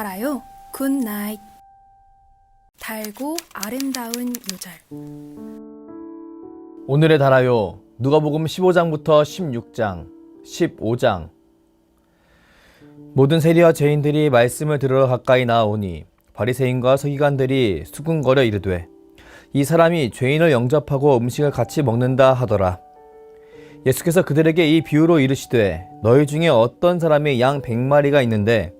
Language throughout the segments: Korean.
달아요. 굿나잇. 달고 아름다운 요절. 오늘의 달아요. 누가복음 15장부터 16장, 15장. 모든 세리와 죄인들이 말씀을 들으러 가까이 나아오니 바리새인과 서기관들이 수군거려 이르되 이 사람이 죄인을 영접하고 음식을 같이 먹는다 하더라. 예수께서 그들에게 이 비유로 이르시되 너희 중에 어떤 사람이 양 100마리가 있는데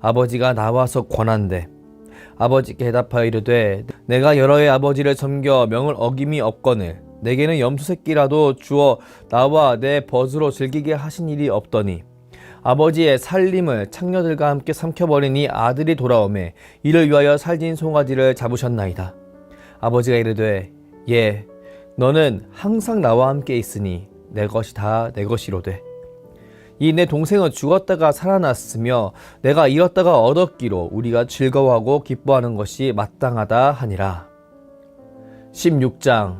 아버지가 나와서 권한대 아버지께 대답하여 이르되 내가 여러 해 아버지를 섬겨 명을 어김이 없거늘 내게는 염소 새끼라도 주어 나와 내 벗으로 즐기게 하신 일이 없더니 아버지의 살림을 창녀들과 함께 삼켜버리니 아들이 돌아오매 이를 위하여 살진 송아지를 잡으셨나이다. 아버지가 이르되 예 너는 항상 나와 함께 있으니 내 것이 다 내 것이로되 이 내 동생은 죽었다가 살아났으며 내가 잃었다가 얻었기로 우리가 즐거워하고 기뻐하는 것이 마땅하다 하니라. 16장.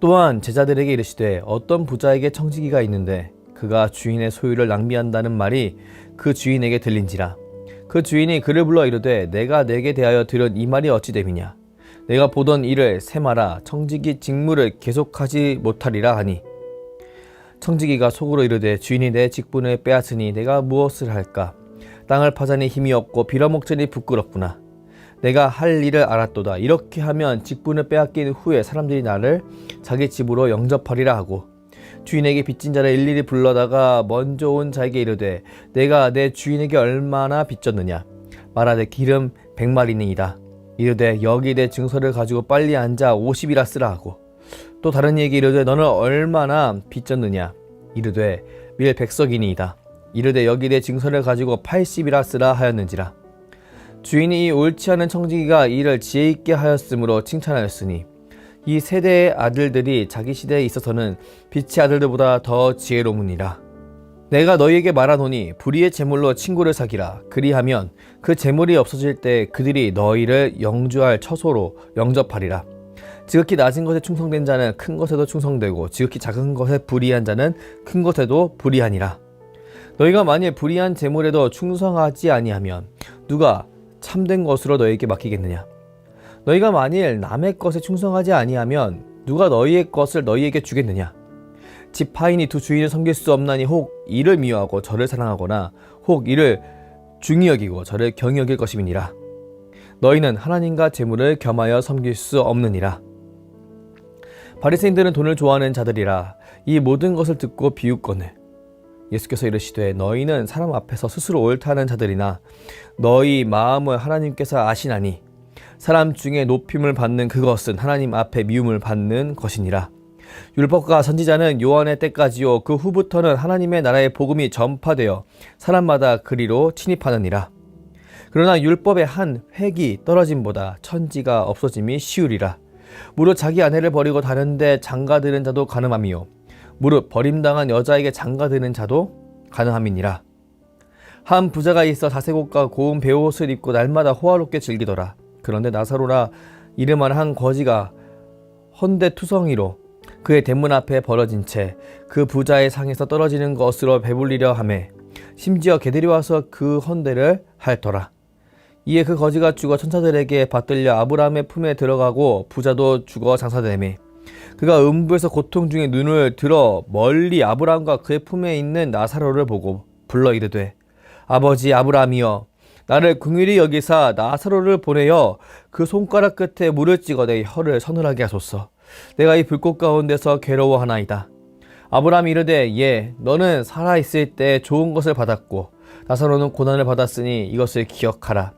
또한 제자들에게 이르시되 어떤 부자에게 청지기가 있는데 그가 주인의 소유를 낭비한다는 말이 그 주인에게 들린지라. 그 주인이 그를 불러 이르되 내가 내게 대하여 들은 이 말이 어찌 됨이냐? 내가 보던 일을 세마라. 청지기 직무를 계속하지 못하리라 하니 청지기가 속으로 이르되 주인이 내 직분을 빼앗으니 내가 무엇을 할까? 땅을 파자니 힘이 없고 빌어먹자니 부끄럽구나. 내가 할 일을 알았도다. 이렇게 하면 직분을 빼앗긴 후에 사람들이 나를 자기 집으로 영접하리라 하고 주인에게 빚진 자를 일일이 불러다가 먼저 온 자에게 이르되 내가 내 주인에게 얼마나 빚졌느냐? 말하되 기름 백마리니이다. 이르되 여기 내 증서를 가지고 빨리 앉아 50이라 쓰라 하고 또 다른 이에게 이르되 너는 얼마나 빚졌느냐 이르되 밀 백석이니이다 이르되 여기 내 증서를 가지고 80이라 쓰라 하였는지라 주인이 이 옳지 않은 청지기가 이를 지혜 있게 하였으므로 칭찬하였으니 이 세대의 아들들이 자기 시대에 있어서는 빛의 아들들보다 더 지혜로우니라. 내가 너희에게 말하노니 불의의 재물로 친구를 사기라. 그리하면 그 재물이 없어질 때 그들이 너희를 영주할 처소로 영접하리라. 지극히 낮은 것에 충성된 자는 큰 것에도 충성되고 지극히 작은 것에 불의한 자는 큰 것에도 불의하니라. 너희가 만일 불의한 재물에도 충성하지 아니하면 누가 참된 것으로 너희에게 맡기겠느냐? 너희가 만일 남의 것에 충성하지 아니하면 누가 너희의 것을 너희에게 주겠느냐? 지파인이 두 주인을 섬길 수 없나니 혹 이를 미워하고 저를 사랑하거나 혹 이를 중히 여기고 저를 경히 여길 것임이니라. 너희는 하나님과 재물을 겸하여 섬길 수 없느니라. 바리새인들은 돈을 좋아하는 자들이라 이 모든 것을 듣고 비웃거늘 예수께서 이르시되 너희는 사람 앞에서 스스로 옳다는 자들이나 너희 마음을 하나님께서 아시나니 사람 중에 높임을 받는 그것은 하나님 앞에 미움을 받는 것이니라. 율법과 선지자는 요한의 때까지요 그 후부터는 하나님의 나라의 복음이 전파되어 사람마다 그리로 침입하느니라. 그러나 율법의 한 획이 떨어짐보다 천지가 없어짐이 쉬우리라. 무릇 자기 아내를 버리고 다른데 장가드는 자도 가늠함이요 무릇 버림당한 여자에게 장가드는 자도 가능함이니라. 한 부자가 있어 자색옷과 고운 베옷을 입고 날마다 호화롭게 즐기더라. 그런데 나사로라 이름한 한 거지가 헌데 투성이로 그의 대문 앞에 벌어진 채 그 부자의 상에서 떨어지는 것으로 배불리려 하매 심지어 개들이 와서 그 헌데를 핥더라. 이에 그 거지가 죽어 천사들에게 받들려 아브라함의 품에 들어가고 부자도 죽어 장사되매 그가 음부에서 고통 중에 눈을 들어 멀리 아브라함과 그의 품에 있는 나사로를 보고 불러 이르되 아버지 아브라함이여 나를 긍휼히 여기사 나사로를 보내어 그 손가락 끝에 물을 찍어 내 혀를 서늘하게 하소서. 내가 이 불꽃 가운데서 괴로워하나이다. 아브라함이 이르되 예 너는 살아 있을 때 좋은 것을 받았고 나사로는 고난을 받았으니 이것을 기억하라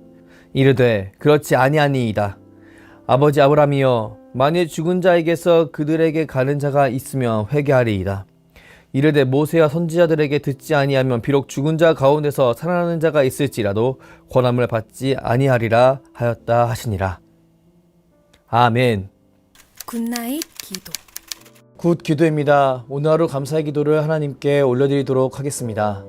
이르되 그렇지 아니하니이다 아버지 아브라함이여 만일 죽은 자에게서 그들에게 가는 자가 있으면 회개하리이다 이르되 모세와 선지자들에게 듣지 아니하면 비록 죽은 자 가운데서 살아나는 자가 있을지라도 권함을 받지 아니하리라 하였다 하시니라. 아멘. 굿나잇 기도. 굿 기도입니다. 오늘 하루 감사의 기도를 하나님께 올려드리도록 하겠습니다.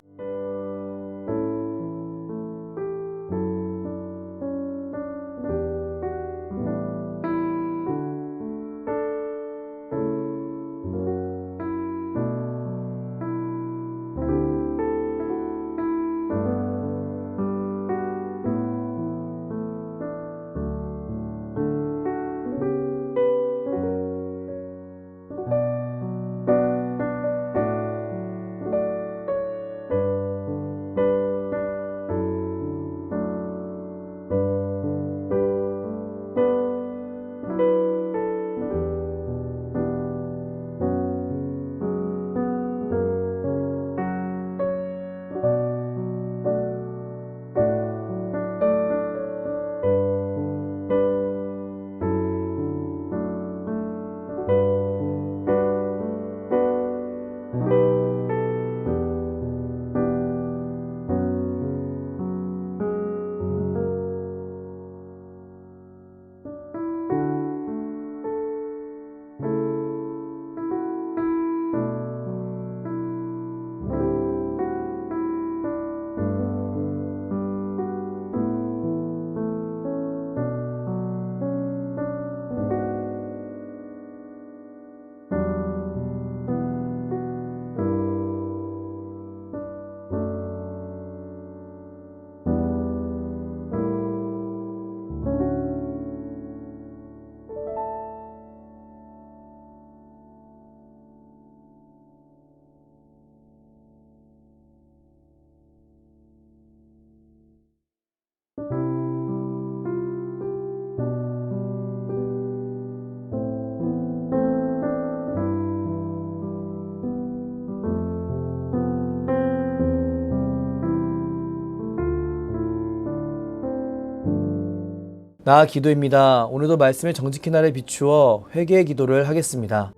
나 기도입니다. 오늘도 말씀의 정직히 나를 비추어 회개의 기도를 하겠습니다.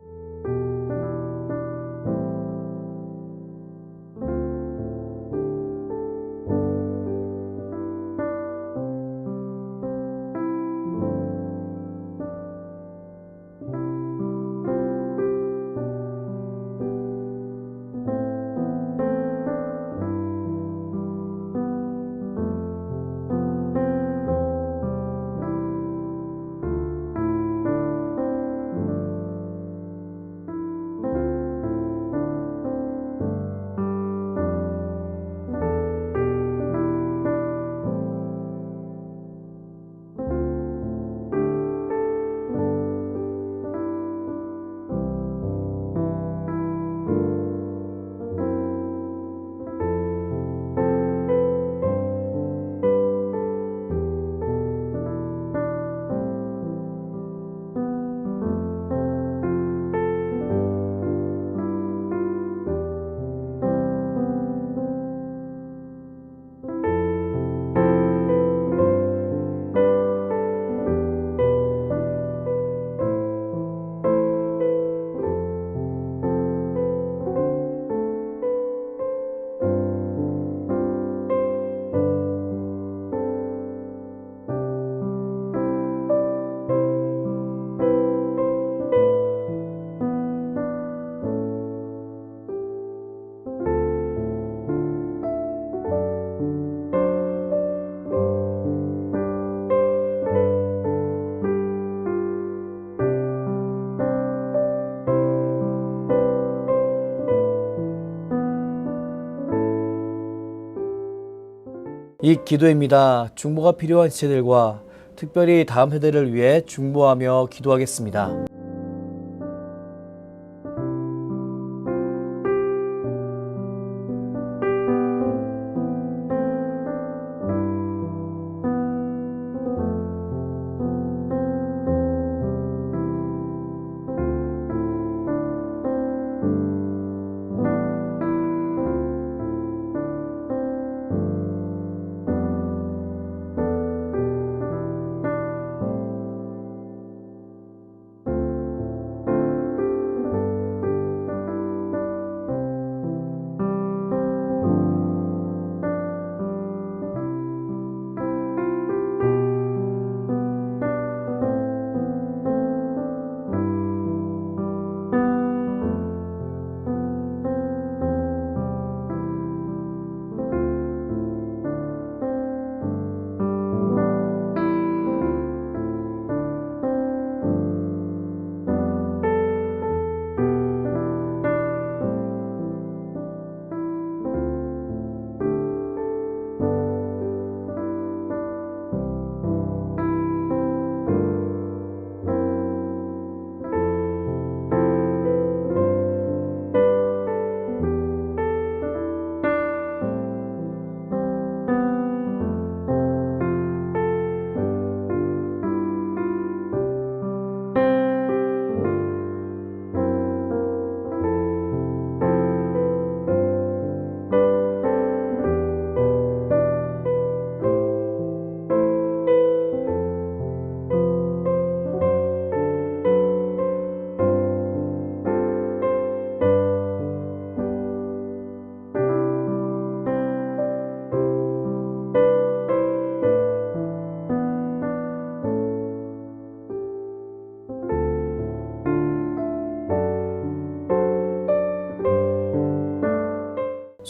이 기도입니다. 중보가 필요한 지체들과 특별히 다음 세대를 위해 중보하며 기도하겠습니다.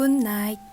달아요 굿나잇